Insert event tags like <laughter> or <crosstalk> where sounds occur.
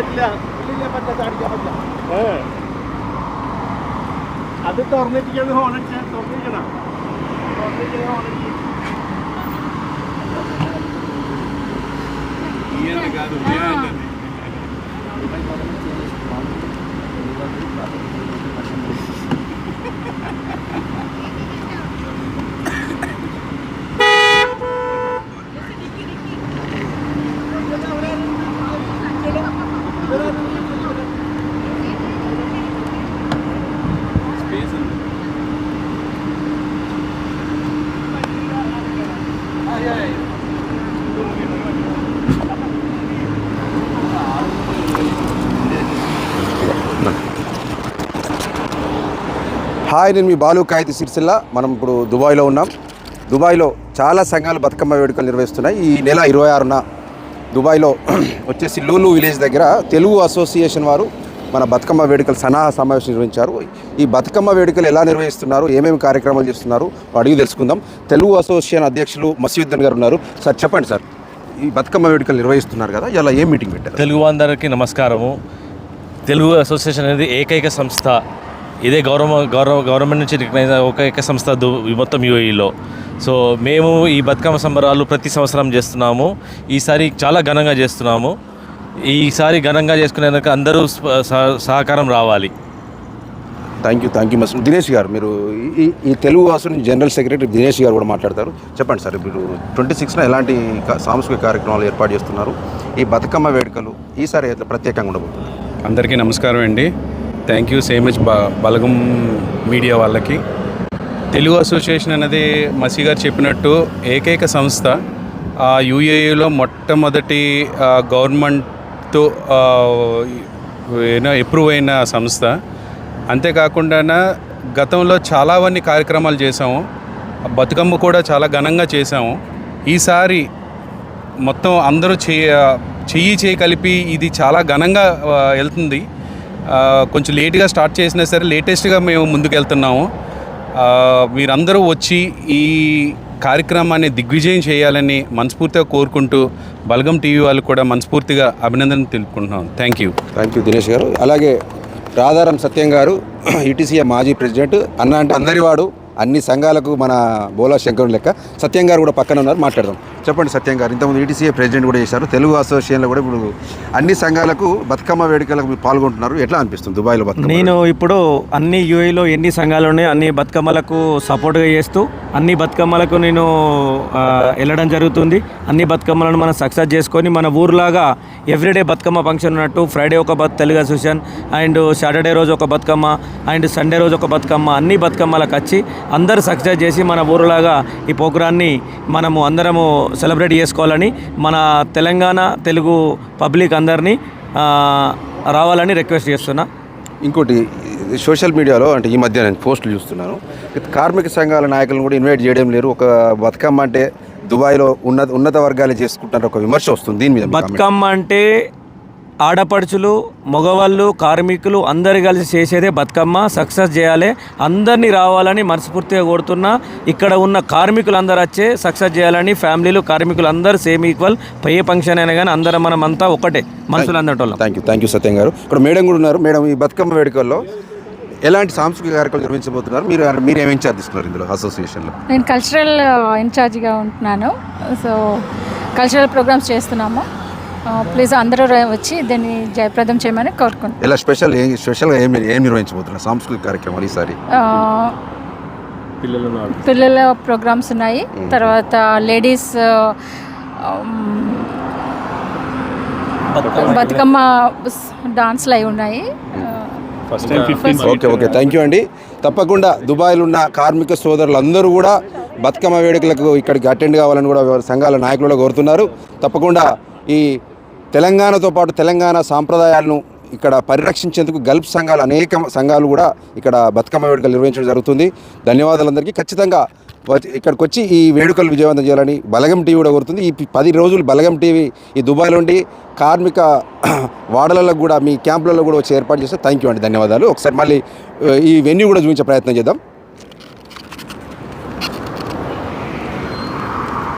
പറ്റില്ല. അടിക്കാൻ പറ്റില്ല അത് തുറന്നിരിക്കുന്നത് ഹോണടിച്ച തുറന്നിരിക്കണം? തുറന്നിരിക്കുന്ന ഹോണടിച്ച് హాయ్ నేను మీ బాలు కాయితీ సిరిసిల్ల మనం ఇప్పుడు దుబాయ్లో ఉన్నాం. దుబాయ్లో చాలా సంఘాలు బతుకమ్మ వేడుకలు నిర్వహిస్తున్నాయి. ఈ నెల ఇరవై ఆరున దుబాయ్లో <clears throat> వచ్చేసి లూలు విలేజ్ దగ్గర తెలుగు అసోసియేషన్ వారు మన బతుకమ్మ వేడుకలు సన్నాహ సమావేశం నిర్వహించారు. ఈ బతుకమ్మ వేడుకలు ఎలా నిర్వహిస్తున్నారు? ఏమేమి కార్యక్రమాలు చేస్తున్నారు? అడిగి తెలుసుకుందాం. తెలుగు అసోసియేషన్ అధ్యక్షులు మసీద్దన్ గారు ఉన్నారు. సార్ చెప్పండి సార్. ఈ బతుకమ్మ వేడుకలు నిర్వహిస్తున్నారు కదా ఇలా ఏం మీటింగ్ పెట్టారు? తెలుగు అందరికీ నమస్కారము. తెలుగు అసోసియేషన్ అనేది ఏకైక సంస్థ. ఇదే గౌరవ గౌరవ గవర్నమెంట్ నుంచి రికగ్నైజ్ ఏకైక సంస్థ మొత్తం యూఏఈలో. సో మేము ఈ బతుకమ్మ సంబరాలు ప్రతి సంవత్సరం చేస్తున్నాము. ఈసారి చాలా ఘనంగా చేస్తున్నాము. ఈసారి ఘనంగా చేసుకునేందుకు అందరూ సహకారం రావాలి. Thank you thank you much Dinesh గారు మీరు ఈ ఈ తెలుగు వాసు జనరల్ సెక్రటరీ దినేష్ గారు కూడా మాట్లాడతారు. చెప్పండి సార్ ఇప్పుడు ట్వంటీ సిక్స్న ఎలాంటి సాంస్కృతిక కార్యక్రమాలు ఏర్పాటు చేస్తున్నారు? ఈ బతుకమ్మ వేడుకలు ఈసారి ఎట్లా ప్రత్యేకంగా ఉండబోతుంది అందరికీ నమస్కారం అండి. థ్యాంక్ యూ సో మచ్ బ బలగం మీడియా వాళ్ళకి. తెలుగు అసోసియేషన్ అనేది మసీ గారు చెప్పినట్టు ఏకైక సంస్థ. ఆ యూఏఈలో మొట్టమొదటి గవర్నమెంట్తో ఆ, ఎప్రూవ్ అప్రూవ్ అయిన సంస్థ. అంతేకాకుండా గతంలో చాలావన్నీ కార్యక్రమాలు చేసాము బతుకమ్మ కూడా చాలా ఘనంగా చేసాము ఈసారి మొత్తం అందరూ చెయ్యి చెయ్యి చేయి కలిపి ఇది చాలా ఘనంగా వెళ్తుంది. కొంచెం లేట్గా స్టార్ట్ చేసినా సరే లేటెస్ట్గా మేము ముందుకు వెళ్తున్నాము మీరందరూ వచ్చి ఈ కార్యక్రమాన్ని దిగ్విజయం చేయాలని మనస్ఫూర్తిగా కోరుకుంటూ బలగం టీవీ వాళ్ళు కూడా మనస్ఫూర్తిగా అభినందన తెలుపుకుంటున్నాం. Thank you. Thank you Dinesh గారు. అలాగే రాధారం సత్యం గారు <clears throat> ఈటీసీఏ మాజీ ప్రెసిడెంట్ అన్న అంటే అందరి వాడు అన్ని సంఘాలకు మన బోలా శంకర్ లెక్క. సత్యం గారు కూడా పక్కన ఉన్నారు మాట్లాడదాం. చెప్పండి సత్యం గారు. ఇంతకుముందు ఈటీసీఏ ప్రెసిడెంట్ కూడా చేశారు. తెలుగు అసోసియేషన్లో కూడా ఇప్పుడు అన్ని సంఘాలకు బతుకమ్మ వేడుకలకు మీరు పాల్గొంటున్నారు. ఎట్లా అనిపిస్తుంది దుబాయ్లో బతుకమ్మ నేను ఇప్పుడు అన్ని యూఏలో ఎన్ని సంఘాలు ఉన్నాయో అన్ని బతుకమ్మలకు సపోర్ట్గా చేస్తూ అన్ని బతుకమ్మలకు నేను వెళ్ళడం జరుగుతుంది. అన్ని బతుకమ్మలను మనం సక్సెస్ చేసుకొని మన ఊర్లాగా ఎవ్రీడే బతుకమ్మ ఫంక్షన్ ఉన్నట్టు ఫ్రైడే ఒక బత్ తెలుగు అసోసియేషన్ అండ్ సాటర్డే రోజు ఒక బతుకమ్మ అండ్ సండే రోజు ఒక బతుకమ్మ అన్ని బతుకమ్మలకు వచ్చి అందరూ సక్సెస్ చేసి మన ఊరులాగా ఈ ప్రోగ్రాన్ని మనము అందరము సెలబ్రేట్ చేసుకోవాలని మన తెలంగాణ తెలుగు పబ్లిక్ అందరినీ రావాలని రిక్వెస్ట్ చేస్తున్నా. ఇంకోటి సోషల్ మీడియాలో అంటే ఈ మధ్య నేను పోస్టులు చూస్తున్నాను. కార్మిక సంఘాల నాయకులను కూడా ఇన్వైట్ చేయడం లేరు ఒక బతుకమ్మ అంటే దుబాయ్లో ఉన్నత ఉన్నత వర్గాలే చేసుకుంటున్నారు ఒక విమర్శ వస్తుంది. దీని మీద. బతుకమ్మ అంటే ఆడపడుచులు మగవాళ్ళు కార్మికులు అందరు కలిసి చేసేదే బతుకమ్మ. సక్సెస్ చేయాలి. అందరినీ రావాలని మనస్ఫూర్తిగా కోరుతున్నా ఇక్కడ ఉన్న కార్మికులు అందరూ వచ్చే సక్సెస్ చేయాలని ఫ్యామిలీలు కార్మికులు అందరూ సేమ్ ఈక్వల్. పే ఫంక్షన్ అయినా కానీ అందరం మనం అంతా ఒకటే మనుషులు అందటోళ్ళం. Thank you thank you Satyam గారు. ఇక్కడ మేడం కూడా ఉన్నారు. మేడం ఈ బతుకమ్మ వేడుకల్లో ఎలాంటి సాంస్కృతిక కార్యక్రమాలు నిర్వహించబోతున్నారు? మీరు మీరు ఏం ఇన్ఛార్జ్ తీసుకున్నారు ఇందులో అసోసియేషన్లో? నేను కల్చరల్ ఇన్ఛార్జిగా ఉంటున్నాను. సో కల్చరల్ ప్రోగ్రామ్స్ చేస్తున్నాము. ప్లీజ్ అందరూ ర- వచ్చి దీన్ని జయప్రదం చేయమని కోరుకుంటున్నాను. ఇలా స్పెషల్ ఏ స్పెషల్గా ఏం ఏం నిర్వహించబోతున్నారు? సాంస్కృతిక కార్యక్రమాలు ఈసారి? పిల్లల ప్రోగ్రామ్స్ ఉన్నాయి. తర్వాత లేడీస్ బతుకమ్మ. డాన్స్లు అవి ఉన్నాయి. ఓకే ఓకే థ్యాంక్ యూ అండి తప్పకుండా దుబాయ్లో ఉన్న కార్మిక సోదరులందరూ కూడా బతుకమ్మ వేడుకలకు ఇక్కడికి అటెండ్ కావాలని కూడా సంఘాల నాయకులు కూడా కోరుతున్నారు. తప్పకుండా ఈ తెలంగాణతో పాటు తెలంగాణ సాంప్రదాయాలను ఇక్కడ పరిరక్షించేందుకు గల్ఫ్ సంఘాలు అనేక సంఘాలు కూడా ఇక్కడ బతుకమ్మ వేడుకలు నిర్వహించడం జరుగుతుంది. ధన్యవాదాలందరికీ. ఖచ్చితంగా వచ్చి- ఇక్కడికి వచ్చి ఈ వేడుకలు విజయవంతం చేయాలని బలగం టీవీ కూడా కోరుతుంది. ఈ పది రోజులు బలగం టీవీ ఈ దుబాయ్ నుండి కార్మిక <clears throat> వాడలలో కూడా మీ క్యాంపులలో కూడా వచ్చి ఏర్పాటు చేస్తే థ్యాంక్ యూ అండి ధన్యవాదాలు. ఒకసారి మళ్ళీ ఈ వెన్యూ కూడా చూపించే ప్రయత్నం చేద్దాం.